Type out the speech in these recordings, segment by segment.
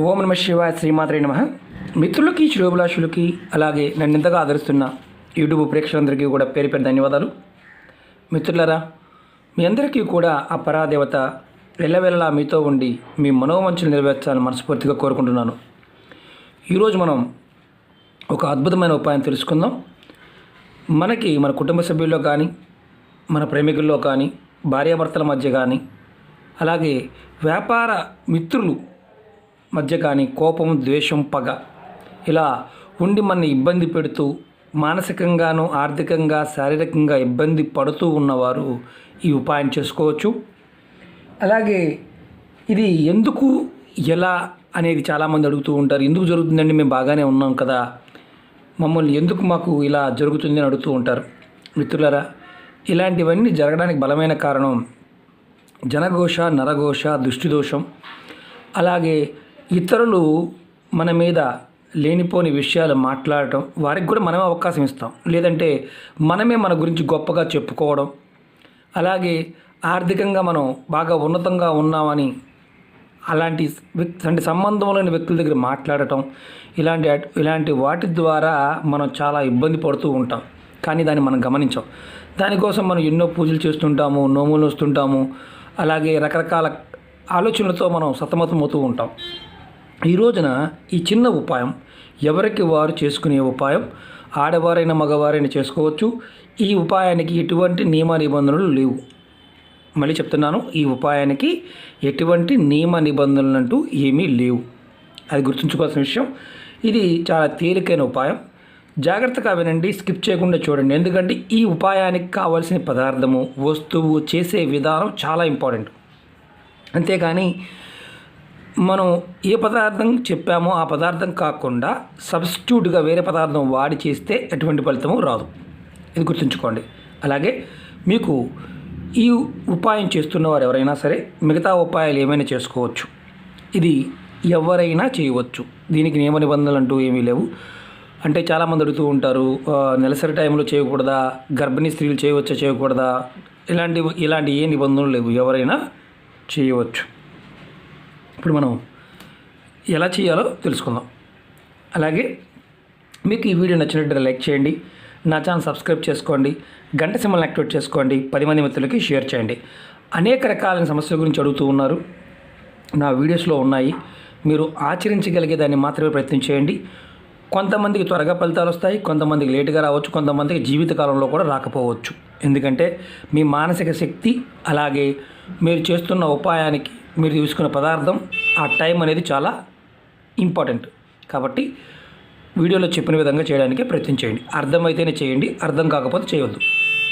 ఓం నమ శివాయ శ్రీమాత్రే నమ. మిత్రులకి శ్రోభిలాషులకి అలాగే నన్ను ఇంతగా ఆదరిస్తున్న యూట్యూబ్ ప్రేక్షకులందరికీ కూడా పేరు పేరు ధన్యవాదాలు. మిత్రులరా మీ అందరికీ కూడా ఆ పరాదేవత వెళ్ళవెళ్ళలా మీతో ఉండి మీ మనోవంచలు నెరవేర్చాలని మనస్ఫూర్తిగా కోరుకుంటున్నాను. ఈరోజు మనం ఒక అద్భుతమైన ఉపాయం తెలుసుకుందాం. మనకి మన కుటుంబ సభ్యుల్లో కానీ మన ప్రేమికుల్లో కానీ భార్యాభర్తల మధ్య కానీ అలాగే వ్యాపార మిత్రులు మధ్య కానీ కోపం ద్వేషం పగ. ఇలా ఉండి మన ఇబ్బంది పెడుతూ మానసికంగాను ఆర్థికంగా శారీరకంగా ఇబ్బంది పడుతూ ఉన్నవారు ఈ ఉపాయం చేసుకోవచ్చు. అలాగే ఇది ఎందుకు ఎలా అనేది చాలామంది అడుగుతూ ఉంటారు. ఎందుకు జరుగుతుందండి? మేము బాగానే ఉన్నాం కదా. మమ్మల్ని ఎందుకు మాకు ఇలా జరుగుతుంది అని అడుగుతూ ఉంటారు. మిత్రులరా ఇలాంటివన్నీ జరగడానికి బలమైన కారణం జనఘోష నరఘోష దృష్టిదోషం అలాగే ఇతరులు మన మీద లేనిపోని విషయాలు మాట్లాడటం వారికి కూడా మనమే అవకాశం ఇస్తాం. లేదంటే మనమే మన గురించి గొప్పగా చెప్పుకోవడం అలాగే ఆర్థికంగా మనం బాగా ఉన్నతంగా ఉన్నామని అలాంటి అంటే సంబంధం లేని వ్యక్తుల దగ్గర మాట్లాడటం ఇలాంటి ఇలాంటి వాటి ద్వారా మనం చాలా ఇబ్బంది పడుతూ ఉంటాం. కానీ దాన్ని మనం గమనించాం. దానికోసం మనం ఎన్నో పూజలు చేస్తుంటాము నోములు వస్తుంటాము అలాగే రకరకాల ఆలోచనలతో మనం సతమతమవుతూ ఉంటాం. ఈ రోజున ఈ చిన్న ఉపాయం ఎవరికి వారు చేసుకునే ఉపాయం ఆడవారైన మగవారైనా చేసుకోవచ్చు. ఈ ఉపాయానికి ఎటువంటి నియమ నిబంధనలు లేవు. మళ్ళీ చెప్తున్నాను ఈ ఉపాయానికి ఎటువంటి నియమ నిబంధనలు అంటూ ఏమీ లేవు. అది గుర్తుంచుకోవాల్సిన విషయం. ఇది చాలా తేలికైన ఉపాయం. జాగ్రత్తగా వినండి స్కిప్ చేయకుండా చూడండి. ఎందుకంటే ఈ ఉపాయానికి కావాల్సిన పదార్థము వస్తువు చేసే విధానం చాలా ఇంపార్టెంట్. అంతేకాని మనం ఏ పదార్థం చెప్పామో ఆ పదార్థం కాకుండా సబ్స్టిట్యూట్గా వేరే పదార్థం వాడి చేస్తే ఎటువంటి ఫలితము రాదు. ఇది గుర్తుంచుకోండి. అలాగే మీకు ఈ ఉపాయం చేస్తున్న వారు ఎవరైనా సరే మిగతా ఉపాయాలు ఏమైనా చేసుకోవచ్చు. ఇది ఎవరైనా చేయవచ్చు. దీనికి నియమ నిబంధనలు అంటూ ఏమీ లేవు. అంటే చాలామంది అడుగుతూ ఉంటారు నెలసరి టైంలో చేయకూడదా? గర్భిణీ స్త్రీలు చేయవచ్చా? చేయకూడదా? ఇలాంటి ఇలాంటి ఏ నిబంధనలు లేవు. ఎవరైనా చేయవచ్చు. ఇప్పుడు మనం ఎలా చేయాలో తెలుసుకుందాం. అలాగే మీకు ఈ వీడియో నచ్చినట్టు లైక్ చేయండి నా ఛానల్ సబ్స్క్రైబ్ చేసుకోండి గంట సింబల్ని యాక్టివేట్ చేసుకోండి పది మంది మిత్రులకి షేర్ చేయండి. అనేక రకాలైన సమస్యల గురించి అడుగుతూ ఉన్నారు. నా వీడియోస్లో ఉన్నాయి. మీరు ఆచరించగలిగే దాన్ని మాత్రమే ప్రయత్నం చేయండి. కొంతమందికి త్వరగా ఫలితాలు వస్తాయి కొంతమందికి లేటుగా రావచ్చు కొంతమందికి జీవితకాలంలో కూడా రాకపోవచ్చు. ఎందుకంటే మీ మానసిక శక్తి అలాగే మీరు చేస్తున్న ఉపాయానికి మీరు తీసుకున్న పదార్థం ఆ టైం అనేది చాలా ఇంపార్టెంట్. కాబట్టి వీడియోలో చెప్పిన విధంగా చేయడానికి ప్రయత్నం చేయండి. అర్థమైతేనే చేయండి అర్థం కాకపోతే చేయవద్దు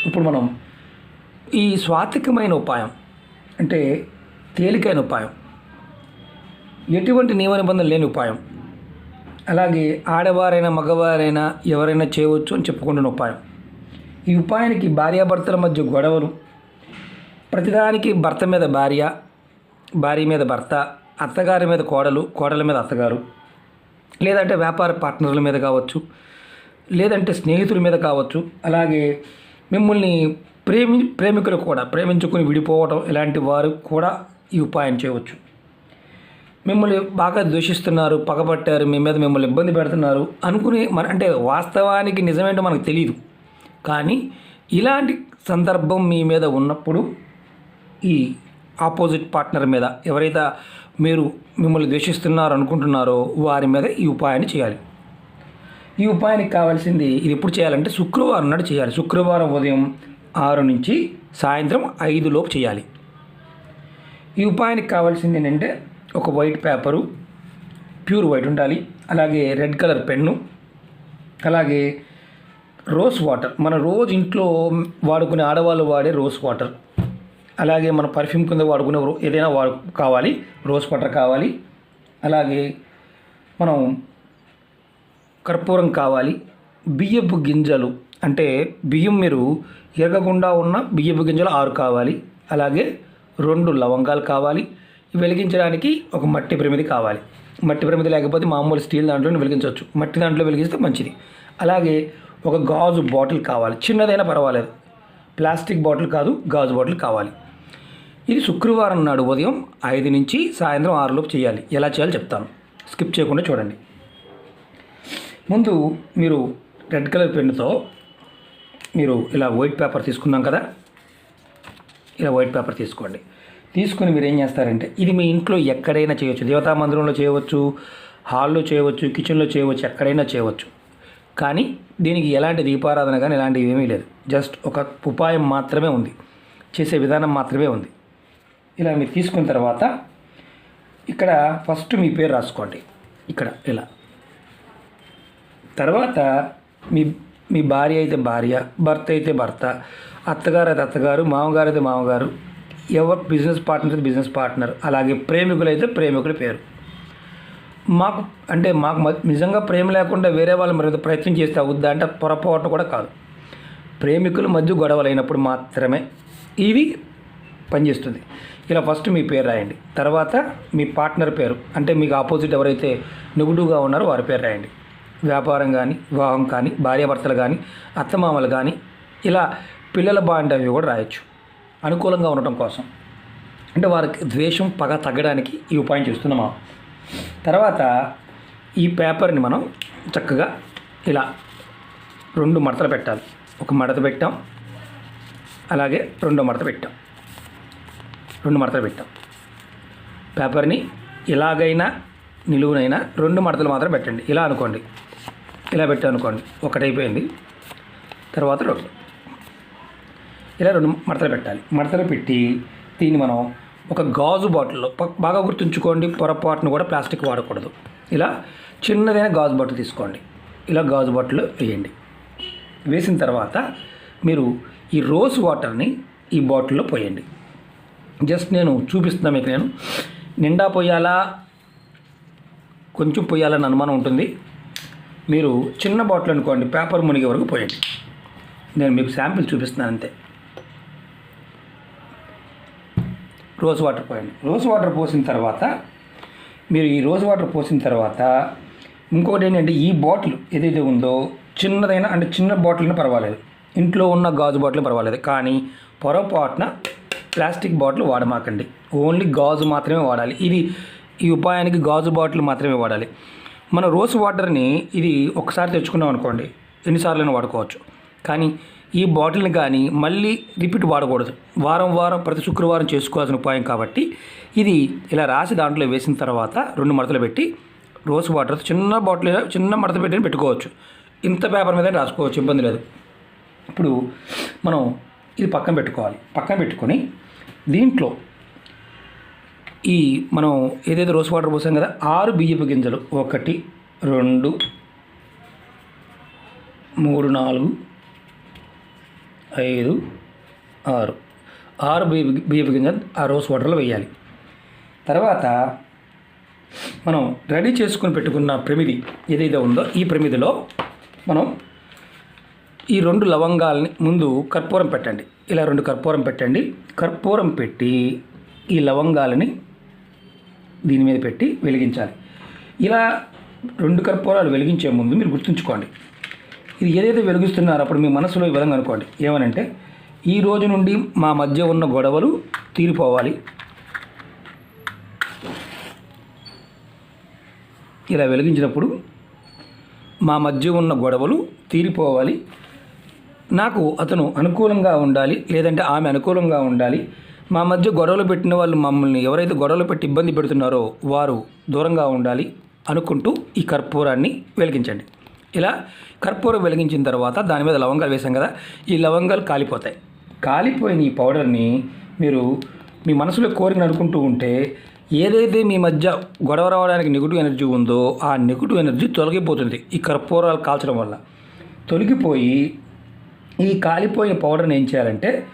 ఇప్పుడు మనం ఈ స్వాతికమైన ఉపాయం అంటే తేలికైన ఉపాయం. ఎటువంటి నియమ నిబంధనలు లేని ఉపాయం. అలాగే ఆడవారైనా మగవారైనా ఎవరైనా చేయవచ్చు అని చెప్పుకుంటున్న ఉపాయం. ఈ ఉపాయానికి భార్యాభర్తల మధ్య గొడవలు ప్రతిదానికి భర్త మీద భార్య భార్య మీద భర్త అత్తగారి మీద కోడలు కోడల మీద అత్తగారు. లేదంటే వ్యాపార పార్ట్నర్ల మీద కావచ్చు లేదంటే స్నేహితుల మీద కావచ్చు అలాగే మిమ్మల్ని ప్రేమి ప్రేమికులు కూడా ప్రేమించుకుని విడిపోవడం ఇలాంటి వారు కూడా ఈ ఉపాయం చేయవచ్చు. మిమ్మల్ని బాగా ద్వేషిస్తున్నారు పగబట్టారు మీ మీద మిమ్మల్ని ఇబ్బంది పెడుతున్నారు అనుకుని మన అంటే వాస్తవానికి నిజమేంటో మనకు తెలియదు కానీ ఇలాంటి సందర్భం మీ మీద ఉన్నప్పుడు ఈ ఆపోజిట్ పార్ట్నర్ మీద ఎవరైతే మీరు మిమ్మల్ని ద్వేషిస్తున్నారు అనుకుంటున్నారో వారి మీద ఈ ఉపాయాన్ని చేయాలి. ఈ ఉపాయానికి కావాల్సింది ఇది ఎప్పుడు చేయాలంటే శుక్రవారం నాడు చేయాలి. శుక్రవారం ఉదయం ఆరు నుంచి సాయంత్రం ఐదులోపు చేయాలి. ఈ ఉపాయానికి కావాల్సింది ఏంటంటే ఒక వైట్ పేపరు ప్యూర్ వైట్ ఉండాలి. అలాగే రెడ్ కలర్ పెన్ను అలాగే రోజ్ వాటర్. మన రోజు ఇంట్లో వాడుకునే ఆడవాళ్ళు వాడే రోజ్ వాటర్. అలాగే మన పర్ఫ్యూమ్ కింద వాడుకునే రో- ఏదైనా వాడు కావాలి రోజ్ వాటర్ కావాలి అలాగే మనం కర్పూరం కావాలి బియ్యపు గింజలు అంటే బియ్యం మీరు ఎరగకుండా ఉన్న బియ్యపు గింజలు ఆరు కావాలి అలాగే రెండు లవంగాలు కావాలి వెలిగించడానికి ఒక మట్టి ప్రమిది కావాలి. మట్టి ప్రమిది లేకపోతే మామూలు స్టీల్ దాంట్లో వెలిగించవచ్చు. మట్టి దాంట్లో వెలిగిస్తే మంచిది. అలాగే ఒక గాజు బాటిల్ కావాలి. చిన్నదైనా పర్వాలేదు. ప్లాస్టిక్ బాటిల్ కాదు గాజు బాటిల్ కావాలి. ఇది శుక్రవారం నాడు ఉదయం ఐదు నుంచి సాయంత్రం ఆరులోపు చేయాలి. ఎలా చేయాలో చెప్తాను. స్కిప్ చేయకుండా చూడండి. ముందు మీరు రెడ్ కలర్ పెన్నుతో మీరు ఇలా వైట్ పేపర్ తీసుకున్నాం కదా? ఇలా వైట్ పేపర్ తీసుకోండి. తీసుకుని మీరు ఏం చేస్తారంటే ఇది మీ ఇంట్లో ఎక్కడైనా చేయవచ్చు దేవతా మందిరంలో చేయవచ్చు హాల్లో చేయవచ్చు కిచెన్లో చేయవచ్చు ఎక్కడైనా చేయవచ్చు. కానీ దీనికి ఎలాంటి దీపారాధన కానీ ఇలాంటివి ఏమీ లేదు. జస్ట్ ఒక ఉపాయం మాత్రమే ఉంది. చేసే విధానం మాత్రమే ఉంది. ఇలా మీరు తీసుకున్న తర్వాత ఇక్కడ ఫస్ట్ మీ పేరు రాసుకోండి. ఇక్కడ ఇలా. తర్వాత మీ మీ భార్య అయితే భార్య భర్త అయితే భర్త అత్తగారు అయితే అత్తగారు మామగారు అయితే మామగారు ఎవరు బిజినెస్ పార్ట్నర్ అయితే బిజినెస్ పార్ట్నర్ అలాగే ప్రేమికులు అయితే ప్రేమికుల పేరు. మాకు అంటే మాకు మ- నిజంగా ప్రేమ లేకుండా వేరే వాళ్ళు మరి ప్రయత్నం చేస్తే అవుద్దా అంటే పొరపాటు కూడా కాదు. ప్రేమికుల మధ్య గొడవలు అయినప్పుడు మాత్రమే ఇది పనిచేస్తుంది. ఇలా ఫస్ట్ మీ పేరు రాయండి. తర్వాత మీ పార్ట్నర్ పేరు అంటే మీకు ఆపోజిట్ ఎవరైతే నెగిటివ్గా ఉన్నారో వారి పేరు రాయండి. వ్యాపారం కానీ వివాహం కానీ భార్యాభర్తలు కానీ అత్తమామలు కానీ ఇలా పిల్లల బాండవి కూడా రాయొచ్చు. అనుకూలంగా ఉండటం కోసం. అంటే వారికి ద్వేషం పగ తగ్గడానికి ఈ ఉపాయం చేస్తున్నాం తర్వాత ఈ పేపర్ని మనం చక్కగా ఇలా రెండు మడతలు పెట్టాలి. ఒక మడత పెట్టాం. అలాగే రెండో మడత పెట్టాం. రెండు మడతలు పెట్టాం. పేపర్ని ఇలాగైనా నిలువునైనా రెండు మడతలు మాత్రం పెట్టండి. ఇలా అనుకోండి. ఇలా పెట్టాం అనుకోండి. ఒకటైపోయింది. తర్వాత రెండు. ఇలా రెండు మడతలు పెట్టాలి. మడతలు పెట్టి దీన్ని మనం ఒక గాజు బాటిల్లో ప- బాగా గుర్తుంచుకోండి. పొరపాటును కూడా ప్లాస్టిక్ వాడకూడదు. ఇలా చిన్నదైన గాజు బాటిల్ తీసుకోండి. ఇలా గాజు బాటిల్ వేయండి. వేసిన తర్వాత మీరు ఈ రోజ్ వాటర్ని ఈ బాటిల్లో పోయండి. జస్ట్ నేను చూపిస్తున్నా మీకు నేను. నిండా పోయాలా? కొంచెం పోయాలని అనుమానం ఉంటుంది. మీరు చిన్న బాటిల్ అనుకోండి పేపర్ మునిగే వరకు పోయండి. నేను మీకు శాంపిల్ చూపిస్తున్నాను అంతే. రోజ్ వాటర్ పోయండి. రోజ్ వాటర్ పోసిన తర్వాత మీరు ఈ రోజ్ వాటర్ పోసిన తర్వాత ఇంకొకటి ఏంటంటే ఈ బాటిల్ ఏదైతే ఉందో చిన్నదైనా అంటే చిన్న బాటిల్ పర్వాలేదు. ఇంట్లో ఉన్న గాజు బాటిల్ పర్వాలేదు. కానీ పొరపాటున ప్లాస్టిక్ బాటిల్ వాడమాకండి. ఓన్లీ గాజు మాత్రమే వాడాలి. ఇది ఈ ఉపాయానికి గాజు బాటిల్ మాత్రమే వాడాలి. మన రోజ్ వాటర్ని ఇది ఒకసారి తెచ్చుకున్నాం అనుకోండి. ఎన్నిసార్లైనా వాడుకోవచ్చు. కానీ ఈ బాటిల్ని కానీ మళ్ళీ రిపీట్ వాడకూడదు. వారం వారం ప్రతి శుక్రవారం చేసుకోవాల్సిన ఉపాయం కాబట్టి ఇది ఇలా రాసి దాంట్లో వేసిన తర్వాత రెండు మడతలు పెట్టి రోజ్ వాటర్ చిన్న బాటిల్ చిన్న మడత పెట్టి పెట్టుకోవచ్చు. ఇంత పేపర్ మీద రాసుకోవచ్చు. ఇబ్బంది లేదు. ఇప్పుడు మనం ఇది పక్కన పెట్టుకోవాలి. పక్కన పెట్టుకొని దీంట్లో ఈ మనం ఏదైతే రోజ్ వాటర్ పోసాం కదా ఆరు బియ్యపు గింజలు. ఒకటి రెండు మూడు నాలుగు ఐదు ఆరు. ఆరు బియ్య బియ్యపు గింజలు ఆ రోజ్ వాటర్లో వేయాలి. తర్వాత మనం రెడీ చేసుకొని పెట్టుకున్న ప్రమిది ఏదైతే ఉందో ఈ ప్రమిదిలో మనం ఈ రెండు లవంగాలని ముందు కర్పూరం పెట్టండి. ఇలా రెండు కర్పూరం పెట్టండి. కర్పూరం పెట్టి ఈ లవంగాలని దీని మీద పెట్టి వెలిగించాలి. ఇలా రెండు కర్పూరాలు వెలిగించే ముందు మీరు గుర్తుంచుకోండి. ఇది ఏదైతే వెలిగిస్తున్నారో అప్పుడు మీ మనసులో ఈ విధంగా అనుకోండి. ఏమనంటే ఈ రోజు నుండి మా మధ్య ఉన్న గొడవలు తీరిపోవాలి. ఇలా వెలిగించినప్పుడు మా మధ్య ఉన్న గొడవలు తీరిపోవాలి. నాకు అతను అనుకూలంగా ఉండాలి లేదంటే ఆమె అనుకూలంగా ఉండాలి. మా మధ్య గొడవలు పెట్టిన వాళ్ళు మమ్మల్ని ఎవరైతే గొడవలు పెట్టి ఇబ్బంది పెడుతున్నారో వారు దూరంగా ఉండాలి అనుకుంటూ ఈ కర్పూరాన్ని వెలిగించండి. ఇలా కర్పూరం వెలిగించిన తర్వాత దాని మీద లవంగాలు వేసాం కదా ఈ లవంగాలు కాలిపోతాయి. కాలిపోయిన ఈ పౌడర్ని మీరు మీ మనసులో కోరికను అనుకుంటూ ఉంటే ఏదైతే మీ మధ్య గొడవ రావడానికి నెగిటివ్ ఎనర్జీ ఉందో ఆ నెగిటివ్ ఎనర్జీ తొలగిపోతుంది ఈ కర్పూరాలు కాల్చడం వల్ల. తొలగిపోయి ఈ కాలిపోయిన పౌడర్ని ఏం చేయాలంటే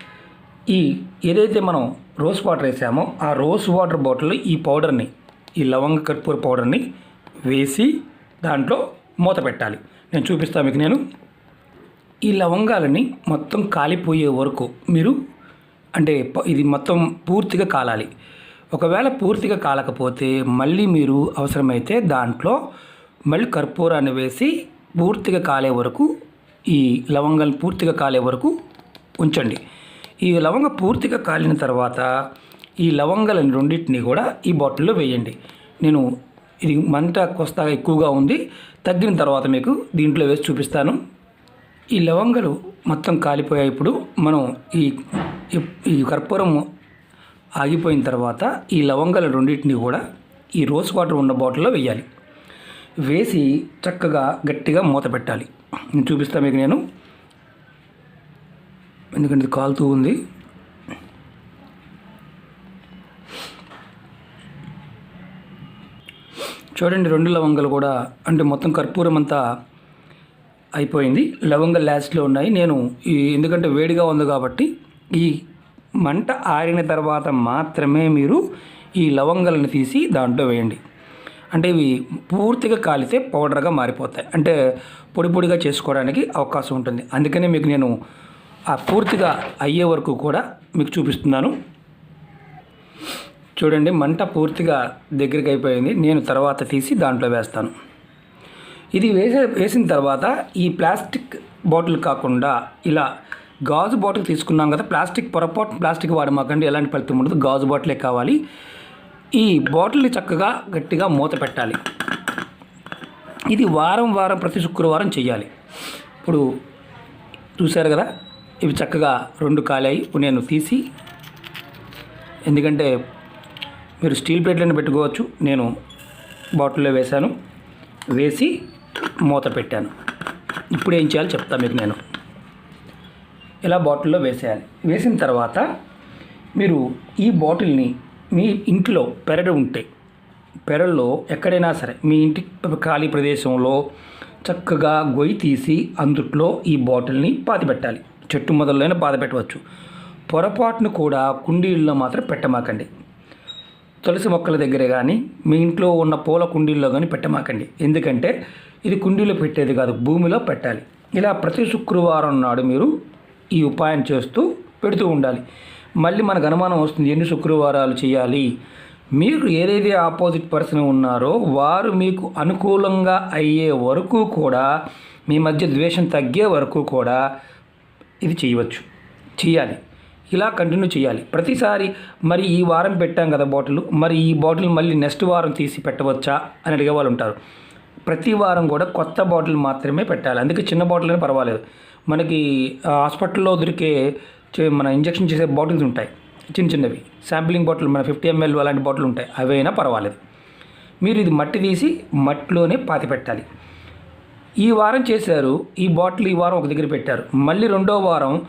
ఈ ఏదైతే మనం రోస్ వాటర్ వేసామో ఆ రోస్ వాటర్ బాటిల్లో ఈ పౌడర్ని ఈ లవంగ కర్పూర పౌడర్ని వేసి దాంట్లో మూత పెట్టాలి. నేను చూపిస్తాను మీకు నేను. ఈ లవంగాలని మొత్తం కాలిపోయే వరకు మీరు అంటే ఇది మొత్తం పూర్తిగా కాలాలి. ఒకవేళ పూర్తిగా కాలకపోతే మళ్ళీ మీరు అవసరమైతే దాంట్లో మళ్ళీ కర్పూరాన్ని వేసి పూర్తిగా కాలే వరకు ఈ లవంగాలు పూర్తిగా కాలే వరకు ఉంచండి. ఈ లవంగ పూర్తిగా కాలిన తర్వాత ఈ లవంగాలను రెండింటిని కూడా ఈ బాటిల్లో వేయండి. నేను ఇది మంట కొస్తా ఎక్కువగా ఉంది. తగ్గిన తర్వాత మీకు దీంట్లో వేసి చూపిస్తాను. ఈ లవంగలు మొత్తం కాలిపోయాయి ఇప్పుడు. మనం ఈ ఈ- కర్పూరం ఆగిపోయిన తర్వాత ఈ లవంగాల రెండింటిని కూడా ఈ రోజ్ వాటర్ ఉన్న బాటిల్లో వేయాలి. వేసి చక్కగా గట్టిగా మూత పెట్టాలి. చూపిస్తాను మీకు నేను. ఎందుకంటే ఇది కాలుతూ ఉంది. చూడండి రెండు లవంగలు కూడా అంటే మొత్తం కర్పూరం అంతా అయిపోయింది. లవంగలు లాస్ట్లో ఉన్నాయి. నేను ఈ ఎందుకంటే వేడిగా ఉంది కాబట్టి ఈ మంట ఆరిన తర్వాత మాత్రమే మీరు ఈ లవంగలను తీసి దాంట్లో వేయండి. అంటే ఇవి పూర్తిగా కాలితే పౌడర్గా మారిపోతాయి. అంటే పొడి పొడిగా చేసుకోవడానికి అవకాశం ఉంటుంది. అందుకనే మీకు నేను ఆ పూర్తిగా అయ్యే వరకు కూడా మీకు చూపిస్తున్నాను. చూడండి మంట పూర్తిగా దగ్గరికి అయిపోయింది. నేను తర్వాత తీసి దాంట్లో వేస్తాను. ఇది వేసే వేసిన తర్వాత ఈ ప్లాస్టిక్ బాటిల్ కాకుండా ఇలా గాజు బాటిల్ తీసుకున్నాం కదా ప్లాస్టిక్ పొరపాటు ప్లాస్టిక్ వాడమాకండి. ఎలాంటి ఫలితం ఉండదు. గాజు బాటిలే కావాలి. ఈ బాటిల్ని చక్కగా గట్టిగా మూత పెట్టాలి. ఇది వారం వారం ప్రతి శుక్రవారం చేయాలి ఇప్పుడు చూశారు కదా ఇవి చక్కగా రెండు కాలాయి ఇప్పుడు నేను తీసి ఎందుకంటే మీరు స్టీల్ ప్లేట్లను పెట్టుకోవచ్చు. నేను బాటిల్లో వేశాను వేసి మూత పెట్టాను. ఇప్పుడు ఏం చేయాలో చెప్తా మీకు నేను. ఇలా బాటిల్లో వేసేయాలి. వేసిన తర్వాత మీరు ఈ బాటిల్ని మీ ఇంట్లో పెరడు ఉంటే పెరల్లో ఎక్కడైనా సరే మీ ఇంటి ఖాళీ ప్రదేశంలో చక్కగా గొయ్యి తీసి అందుట్లో ఈ బాటిల్ని పాతిపెట్టాలి. చెట్టు మొదలైనా పాతిపెట్టవచ్చు. పొరపాటును కూడా కుండీల్లో మాత్రం పెట్టమాకండి. తులసి మొక్కల దగ్గర కానీ మీ ఇంట్లో ఉన్న పూల కుండీల్లో కానీ పెట్టమాకండి. ఎందుకంటే ఇది కుండీలో పెట్టేది కాదు భూమిలో పెట్టాలి. ఇలా ప్రతి శుక్రవారం నాడు మీరు ఈ ఉపాయం చేస్తూ పెడుతూ ఉండాలి. మళ్ళీ మనకు అనుమానం వస్తుంది ఎన్ని శుక్రవారాలు చేయాలి? మీరు ఏదైతే ఆపోజిట్ పర్సన్ ఉన్నారో వారు మీకు అనుకూలంగా అయ్యే వరకు కూడా మీ మధ్య ద్వేషం తగ్గే వరకు కూడా ఇది చేయవచ్చు. చేయాలి. ఇలా కంటిన్యూ చేయాలి. ప్రతిసారి మరి ఈ వారం పెట్టాం కదా బాటిల్ మరి ఈ బాటిల్ మళ్ళీ నెక్స్ట్ వారం తీసి పెట్టవచ్చా అని అడిగే వాళ్ళు ఉంటారు. ప్రతి వారం కూడా కొత్త బాటిల్ మాత్రమే పెట్టాలి. అందుకే చిన్న బాటిల్ అయినా పర్వాలేదు. మనకి హాస్పిటల్లో దొరికే మన ఇంజెక్షన్ చేసే బాటిల్స్ ఉంటాయి. చిన్న చిన్నవి. శాంప్లింగ్ బాటిల్ మన ఫిఫ్టీ ఎంఎల్ అలాంటి బాటిల్ ఉంటాయి. అవి అయినా పర్వాలేదు. మీరు ఇది మట్టి తీసి మట్టిలోనే పాతి పెట్టాలి. ఈ వారం చేశారు. ఈ బాటిల్ ఈ వారం ఒక దగ్గర పెట్టారు. మళ్ళీ రెండో వారం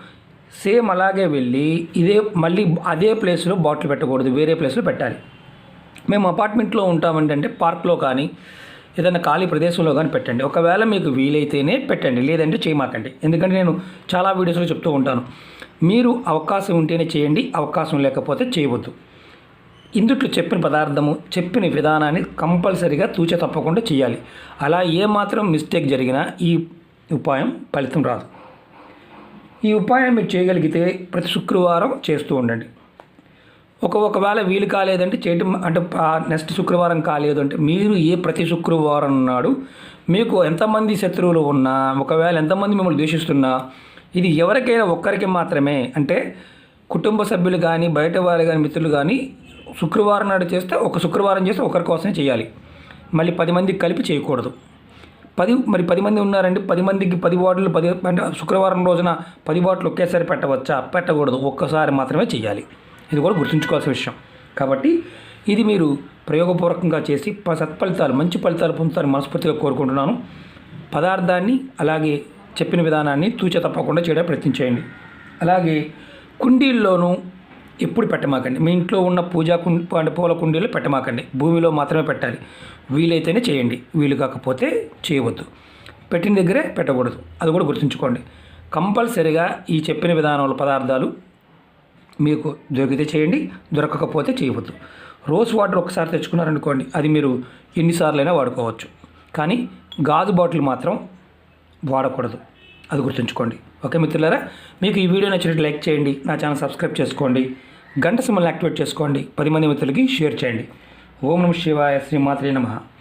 సేమ్ అలాగే వెళ్ళి ఇదే మళ్ళీ అదే ప్లేస్లో బాటిల్ పెట్టకూడదు. వేరే ప్లేస్లో పెట్టాలి. మేము అపార్ట్మెంట్లో ఉంటామంటే పార్క్లో కానీ ఏదైనా ఖాళీ ప్రదేశంలో కానీ పెట్టండి. ఒకవేళ మీకు వీలైతేనే పెట్టండి లేదంటే చేయమాకండి. ఎందుకంటే నేను చాలా వీడియోస్లో చెప్తూ ఉంటాను మీరు అవకాశం ఉంటేనే చేయండి అవకాశం లేకపోతే చేయవద్దు. ఇందుట్లో చెప్పిన పదార్థము చెప్పిన విధానాన్ని కంపల్సరిగా తూచ తప్పకుండా చేయాలి. అలా ఏమాత్రం మిస్టేక్ జరిగినా ఈ ఉపాయం ఫలితం రాదు. ఈ ఉపాయం మీరు చేయగలిగితే ప్రతి శుక్రవారం చేస్తూ ఉండండి. ఒక ఒకవేళ వీలు కాలేదంటే చేయటం అంటే నెక్స్ట్ శుక్రవారం కాలేదు అంటే మీరు ఏ ప్రతి శుక్రవారం నాడు మీకు ఎంతమంది శత్రువులు ఉన్నా ఒకవేళ ఎంతమంది మిమ్మల్ని ద్వేషిస్తున్నా ఇది ఎవరికైనా ఒక్కరికి మాత్రమే అంటే కుటుంబ సభ్యులు కానీ బయట వారు కానీ మిత్రులు కానీ శుక్రవారం నాడు చేస్తే ఒక శుక్రవారం చేస్తే ఒకరి కోసమే చేయాలి. మళ్ళీ పది మందికి కలిపి చేయకూడదు. పది మరి పది మంది ఉన్నారండి పది మందికి పది బాటిల్ పది అంటే శుక్రవారం రోజున పది బాటిల్ ఒకేసారి పెట్టవచ్చా? పెట్టకూడదు. ఒక్కసారి మాత్రమే చేయాలి. ఇది కూడా గుర్తుంచుకోవాల్సిన విషయం. కాబట్టి ఇది మీరు ప్రయోగపూర్వకంగా చేసి ప- సత్ఫలితాలు మంచి ఫలితాలు పొందుతారని మనస్ఫూర్తిగా కోరుకుంటున్నాను. పదార్థాన్ని అలాగే చెప్పిన విధానాన్ని తూచ తప్పకుండా చేయడానికి ప్రయత్నించేయండి అలాగే కుండీల్లోనూ ఎప్పుడు పెట్టమాకండి. మీ ఇంట్లో ఉన్న పూజా కుండి పూల కుండీలు పెట్టమాకండి. భూమిలో మాత్రమే పెట్టాలి. వీలైతేనే చేయండి. వీలు కాకపోతే చేయవద్దు. పెట్టిన దగ్గరే పెట్టకూడదు. అది కూడా గుర్తుంచుకోండి. కంపల్సరిగా ఈ చెప్పిన విధానంలో పదార్థాలు మీకు దొరికితే చేయండి దొరకకపోతే చేయవద్దు. రోజ్ వాటర్ ఒకసారి తెచ్చుకున్నారనుకోండి అది మీరు ఎన్నిసార్లైనా వాడుకోవచ్చు. కానీ గాజు బాటిల్ మాత్రం వాడకూడదు. అది గుర్తుంచుకోండి. ఓకే మిత్రులారా? మీకు ఈ వీడియో నచ్చినట్టు లైక్ చేయండి నా ఛానల్ సబ్స్క్రైబ్ చేసుకోండి గంట సిమ్మల్ని యాక్టివేట్ చేసుకోండి పది మంది మిత్రులకి షేర్ చేయండి. ఓం నమ శివాయ శ్రీ మాత్రే నమః.